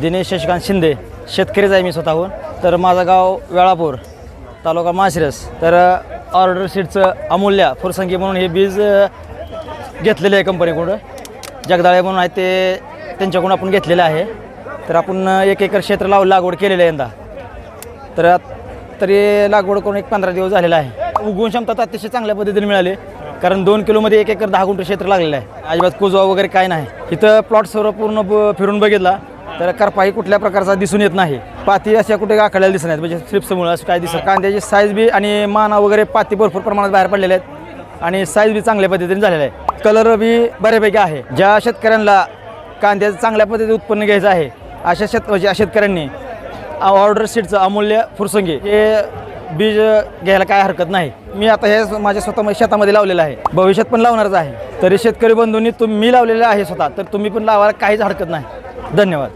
दिनेश शशिकांत शिंदे शेतकरीच आहे मी स्वतःहून. तर माझं गाव वेळापूर तालुका माशिरस तर ऑर्डर सीटचं अमूल्य फुरसंगी म्हणून हे बीज घेतलेले आहे कंपनीकडून. जगदाळे म्हणून आहे ते त्यांच्याकडून आपण घेतलेलं आहे. तर आपण एक एकर क्षेत्र लाव लागवड केलेलं आहे यंदा. तर तरी लागवड करून एक पंधरा दिवस झालेला आहे. उगवून क्षमता तर अतिशय चांगल्या पद्धतीने मिळाली. कारण दोन किलोमध्ये एक एकर दहा गुंठ क्षेत्र लागलेलं आहे. अजिबात कुजवा वगैरे काय नाही. इथं प्लॉट सर्व पूर्ण ब- फिरून बघितला. तर करपाही कुठल्या प्रकारचा दिसून येत नाही. पाती अशा कुठे आखड्याला दिसत नाहीत म्हणजे स्ट्रिप्समुळे असं काय दिसत कांद्याची साईज बी आणि माना वगैरे पाती भरपूर प्रमाणात बाहेर पडलेल्या आहेत. आणि साईज बी चांगल्या पद्धतीने झालेला आहे कलर बी बऱ्यापैकी आहे. ज्या शेतकऱ्यांना कांद्याचं चांगल्या पद्धतीने उत्पन्न घ्यायचं आहे अशा शेत म्हणजे शेतकऱ्यांनी ऑर्डर सीटचं अमूल्य फुरसंगी हे बीज घ्यायला काय हरकत नाही. मी आता हे माझ्या स्वतः म्हणजे शेतामध्ये लावलेलं आहे. भविष्यात पण लावणारच आहे. तरी शेतकरी बंधूंनी तुम्ही लावलेलं आहे स्वतः तर तुम्ही पण लावायला काहीच हरकत नाही. धन्यवाद.